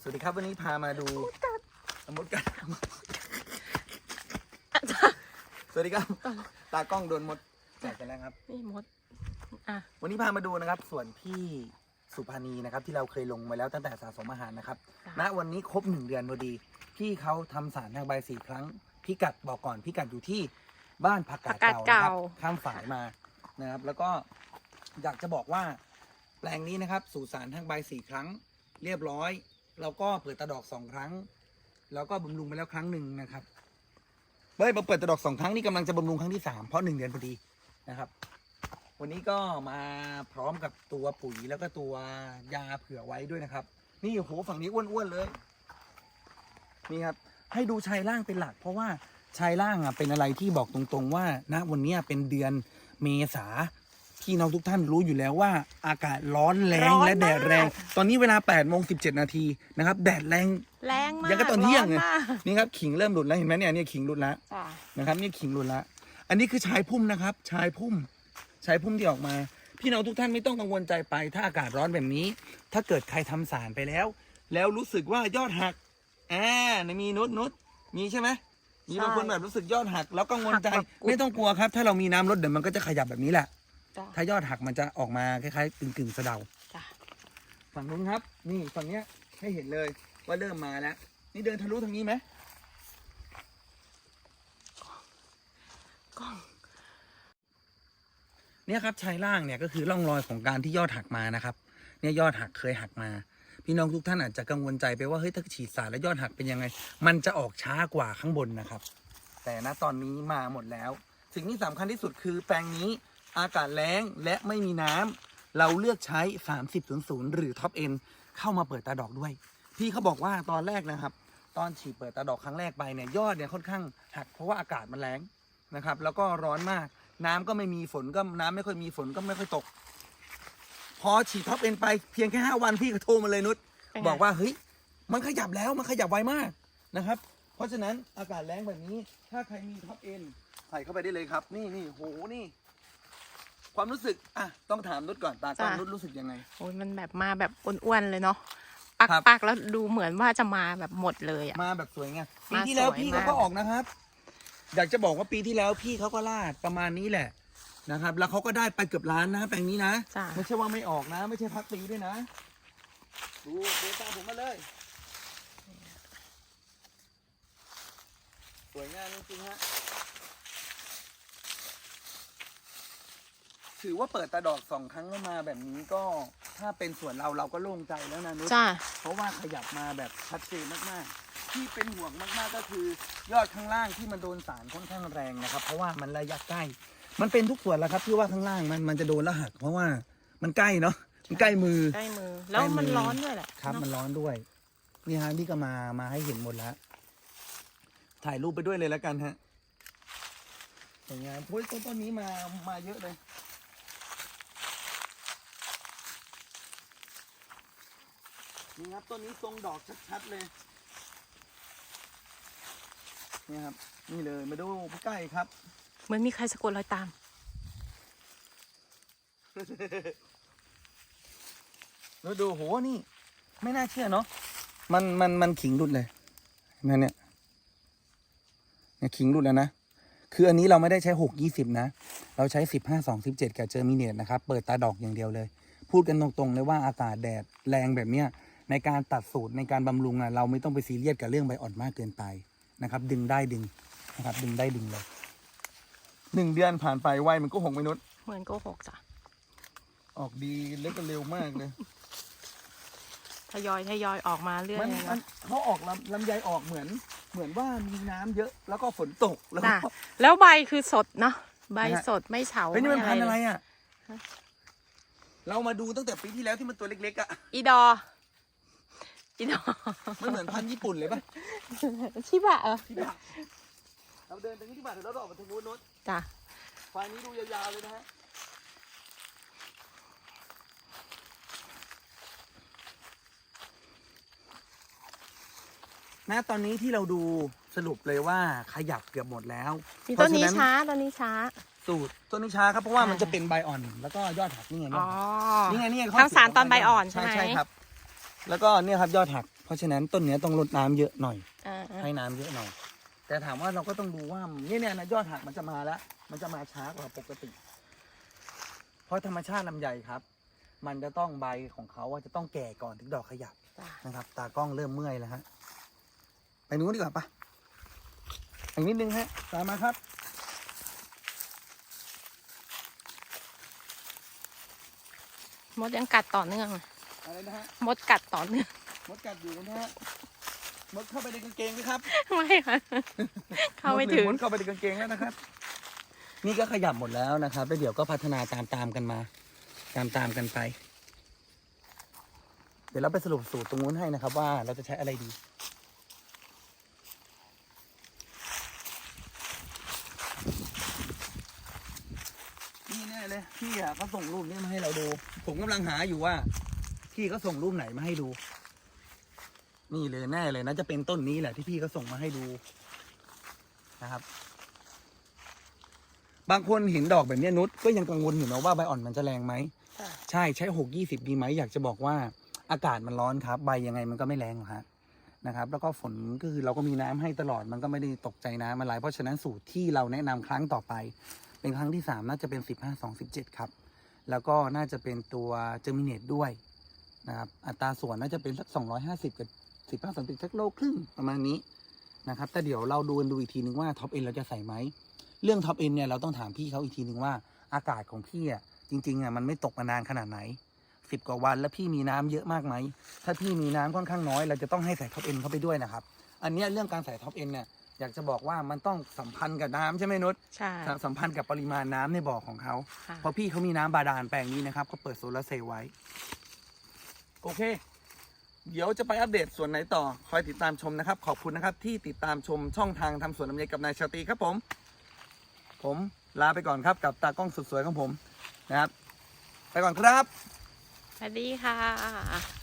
สวัสดีครับวันนี้พามาดูมดกัดสวัสดีครับ ตากล้องโดนมดกัดกันแล้วครับ นี่มดอะวันนี้พามาดูนะครับ ส่วนพี่สุภานีนะครับ ที่เราเคยลงไว้แล้วตั้งแต่สะสมอาหารนะครับค่ะณวันนี้ครบหนึ่งเดือนพอดีพี่เขาทำสารทางใบสี่ครั้งพิกัดบอกก่อนพิกัดอยู่ที่บ้านผักกาดเก่านะครับข้ามฝายมานะครับ แล้วก็อยากจะบอกว่าแปลงนี้นะครับ สู่สารทางใบสี่ครั้ง เรียบร้อย แล้วก็เปิดตะดอกสองครั้ง แล้วก็บำรุงไปแล้วครั้งหนึ่งนะครับเฮ้ยมาเปิดตะดอกสองครั้งนี่กำลังจะบำรุงครั้งที่สามเพราะหนึ่งเดือนพอดีนะครับ วันนี้ก็มาพร้อมกับตัวปุ๋ยแล้วก็ตัวยาเผื่อไว้ด้วยนะครับ นี่โอ้โหฝั่งนี้อ้วนๆเลยนี่ครับให้ดูชายล่างเป็นหลัก เพราะว่าชายล่างอะเป็นอะไรที่บอกตรงๆว่าณวันนี้เป็นเดือนเมษา พี่น้องทุกท่านรู้อยู่แล้วว่าอากาศร้อนแรงร้อนและแดดแรง มาก ตอนนี้เวลา8โมง17นาทีนะครับแดดแรงแรงมากยังก็ตอนเที่ยงร้เลยมากนี่ครับขิงเริ่มหลุดแล้วเห็นไหมเนี่ยเนี่ยขิงหลุดแล้วจ้ะนะครับนี่ขิงหลุดละอันนี้คือชายพุ่มนะครับ ชายพุ่ม ชายพุ่มที่ออกมา พี่น้องทุกท่านไม่ต้องกังวลใจไป ถ้าอากาศร้อนแบบนี้ ถ้าเกิดใครทำสารไปแล้ว แล้วรู้สึกว่ายอดหักอ่าในมีนุดนุดมีใช่ไหมมีบางคนแบบรู้สึกยอดหัก แล้วกังวลใจไม่ต้องกลัวครับ ถ้าเรามีน้ำลดเดี๋ยวมันก็จะขยับแบบนี้แหละ จ้ะถ้ายอดหักมันจะออกมาคล้ายๆกึ่งกึ่งๆสะเดา จ้ะฝั่งนู้นครับ นี่ฝั่งเนี้ยให้เห็นเลยว่าเริ่มมาแล้ว นี่เดินทะลุทางนี้ไหมกล้องเนี่ยครับชายล่างเนี่ยก็คือร่องรอยของการที่ยอดหักมานะครับ เนี่ยยอดหักเคยหักมา พี่น้องทุกท่านอาจจะกังวลใจไปว่าเฮ้ยถ้าฉีดสารแล้วยอดหักเป็นยังไง มันจะออกช้ากว่าข้างบนนะครับ แต่ณตอนนี้มาหมดแล้ว สิ่งที่สำคัญที่สุดคือแปลงนี้ อากาศแล้งและไม่มีน้ำเราเลือกใช้ 3000 หรือท็อปเอ็นเข้ามาเปิดตาดอกด้วย พี่เขาบอกว่าตอนแรกนะครับ ตอนฉีดเปิดตาดอกครั้งแรกไปเนี่ยยอดเนี่ยค่อนข้างหักเพราะว่าอากาศมันแรงนะครับ แล้วก็ร้อนมาก น้ำก็ไม่มีฝนก็น้ำไม่ค่อยมีฝนก็ไม่ค่อยตก พอฉีดท็อปเอ็นไปเพียงแค่ห้าวันพี่ก็โทรมาเลยนุชเป็นไงบอกว่าเฮ้ยมันขยับแล้วมันขยับไวมากนะครับ เพราะฉะนั้นอากาศแรงแบบนี้ถ้าใครมีท็อปเอ็นใส่เข้าไปได้เลยครับ นี่นี่โหนี่ ความรู้สึกอะต้องถามนุชก่อนตากล้องนุชรู้สึกยังไง โอ้ยมันแบบมาแบบอ้วนๆเลยเนาะปักครับ ปักแล้วดูเหมือนว่าจะมาแบบหมดเลยอะ มาแบบสวยงามปีมาที่แล้วสวยพี่มากเขาก็ออกนะครับ อยากจะบอกว่าปีที่แล้วพี่เขาก็ลาดประมาณนี้แหละนะครับ แล้วเขาก็ได้ไปเกือบล้านนะแปลงนี้นะ จ้ะไม่ใช่ว่าไม่ออกนะ ไม่ใช่พักปีด้วยนะ ดูเดินตามผมมาเลย สวยงามจริงๆฮะ ถือว่าเปิดตาดอกสองครั้งแล้วมาแบบนี้ก็ถ้าเป็นส่วนเราเราก็โล่งใจแล้วนะนุชจ้ะเพราะว่าขยับมาแบบชัดเจนมากๆ ที่เป็นห่วงมากๆก็คือยอดข้างล่างที่มันโดนสารค่อนข้างแรงนะครับ เพราะว่ามันระยะใกล้ มันเป็นทุกส่วนแล้วครับที่ว่าข้างล่างมันมันจะโดนแล้วหัก เพราะว่ามันใกล้เนาะมันใกล้มือใกล้มือ แล้วมันใกล้มือร้อนด้วยแหละครับเนอะมันร้อนด้วยนี่ฮะนี่ก็มามาให้เห็นหมดแล้วถ่ายรูปไปด้วยเลยแล้วกันฮะสวยงามโอ้ยต้นต้นนี้มามาเยอะเลย นี่ครับต้นนี้ทรงดอกชัดๆเลยนี่ครับ นี่เลยมาดูใกล้ครับ เหมือนมีใครสะกดรอยตาม แล้วดูโหนี่ ไม่น่าเชื่อเนาะมันมันมันขิงหลุดเลยเห็นไหมเนี่ยเนี่ยขิงหลุดแล้วนะคืออันนี้เราไม่ได้ใช้หกยี่สิบนะ เราใช้สิบห้าสองสิบเจ็ดกับเจอมิเนตนะครับ เปิดตาดอกอย่างเดียวเลย พูดกันตรงๆเลยว่าอากาศแดดแรงแบบเนี้ย ในการตัดสูตรในการบำรุงอะเราไม่ต้องไปซีเรียสกับเรื่องใบอ่อนมากเกินไปนะครับ ดึงได้ดึงนะครับ ดึงได้ดึงเลยหนึ่งเดือนผ่านไปไวมันก็หงไปนุษย์เหมือนโกหกจ้ะออกดีเล็กก็เร็วมากเลยทยอยทยอยออกมาเรื่อยมันเลยมันเนาะเขาออกลำลำไยออกเหมือน เหมือนว่ามีน้ำเยอะแล้วก็ฝนตกแล้วจ้ะก็แล้วใบคือสดเนาะใบนะฮะ สดไม่เฉาเฮ้ยนี่มันม่พันธุ์อะไรเลยอะ เรามาดูตั้งแต่ปีที่แล้วที่มันตัวเล็กๆอะ อีดอ อีดอมันเหมือนพันธุ์ญี่ปุ่นเลยป่ะชิบะเหรอที่บ้านเราเดินไปที่บ้านเดี๋ยวเราออกมาทางนู้นนู้นจ้ะไฟล์นี้ดูยาวๆเลยนะฮะณตอนนี้ที่เราดูสรุปเลยว่าขยับเกือบหมดแล้วมีเพต้ราะนนี้ฉะช้าต้นนี้ช้า สูตรต้นนิชาครับเพราะว่ามันอ่าจะเป็นใบอ่อน แล้วก็ยอดหักนี่ไงยอ๋ออดหักนี่ไงนี่ไงข้ทางสารสูขงตอนใบอ่อนใช่ใช่ไหม ใช่ครับ แล้วก็เนี่ยครับยอดหักพราะฉะนั้นต้นเนี้ยต้องรดน้ำเยอะหน่อย อ่าให้น้ำเยอะหน่อย แต่ถามว่าเราก็ต้องดูว่าเนี่ยเนี่ยนะยอดหักมันจะมาแล้ว มันจะมาช้ากว่าปกติ เพราะธรรมชาติลำไยครับ มันจะต้องใบของเขาว่าจะต้องแก่ก่อนถึงดอกขยับ จ้ะนะครับตากล้องเริ่มเมื่อยแล้วฮะ ไปนู้นดีกว่าปะอีกนิดนึงฮะ ตามมาครับ มดยังกัดต่อเนื่องอะ ไรนะฮะมดกัดต่อเนื่องมดกัดอยู่นะฮะมดเข้าไปในกางเกงไหมครับไม่ค่ะเข้าไม่ถึงมดเข้าไปในกางเกงแล้วนะครับ นี่ก็ขยับหมดแล้วนะครับแล้วเดี๋ยวก็พัฒนาตามตามๆกันมา ตามตามๆกันไป เดี๋ยวเราไปสรุปสูตรตรงนู้นให้นะครับ ว่าเราจะใช้อะไรดีนี่แน่เลยพี่อะเขาส่งรูปนี้มาให้เราดู ผมกำลังหาอยู่ว่า พี่เขาส่งรูปไหนมาให้ดู นี่เลยแน่เลยนะจะเป็นต้นนี้แหละที่พี่เขาส่งมาให้ดูนะครับ บางคนเห็นดอกแบบเนี้ยนุชก็ยังกังวลอยู่นะว่าใบอ่อนมันจะแรงไหมจ้ะใช่ใช้หกยี่สิบดีไหมอยากจะบอกว่าอากาศมันร้อนครับ ใบยังไงมันก็ไม่แรงหรอกฮะนะครับ แล้วก็ฝนก็คือเราก็มีน้ำให้ตลอดมันก็ไม่ได้ตกใจน้ำอะไรเพราะฉะนั้นสูตรที่เราแนะนำครั้งต่อไป เป็นครั้งที่สามน่าจะเป็นสิบห้าสองสิบเจ็ดครับ แล้วก็น่าจะเป็นตัวเจอมิเนตด้วย นะครับ อัตราส่วนน่าจะเป็นสักสองร้อยห้าสิบกับสิบห้าสองสิบสักโลครึ่งประมาณนี้นะครับ แต่เดี๋ยวเราดูกันดูอีกทีนึงว่าท็อปเอ็นเราจะใส่ไหม เรื่องท็อปเอ็นเนี่ยเราต้องถามพี่เขาอีกทีนึงว่าอากาศของพี่อะจริงๆอะมันไม่ตกมานานขนาดไหนสิบกว่าวันแล้วพี่มีน้ำเยอะมากไหม ถ้าพี่มีน้ำค่อนข้างน้อย เราจะต้องให้ใส่ท็อปเอ็นเข้าไปด้วยนะครับ อันเนี้ยเรื่องการใส่ท็อปเอ็นเนี่ยอยากจะบอกว่ามันต้องสัมพันธ์กับน้ำใช่ไหมนุชใช่สัมพันธ์กับปริมาณน้ำในบ่อของเขาค่ะเพราะพี่เขามีน้ำบาดาลแปลงนี้นะครับเขาเปิดโซลาร์เซลล์ไว้ โอเค เดี๋ยวจะไปอัปเดตส่วนไหนต่อ คอยติดตามชมนะครับ ขอบคุณนะครับที่ติดตามชมช่องทางทำสวนลำไยกับนายชาตรีครับผม ผมลาไปก่อนครับกับตากล้องสุดสวยของผมนะครับ ไปก่อนครับ สวัสดีค่ะ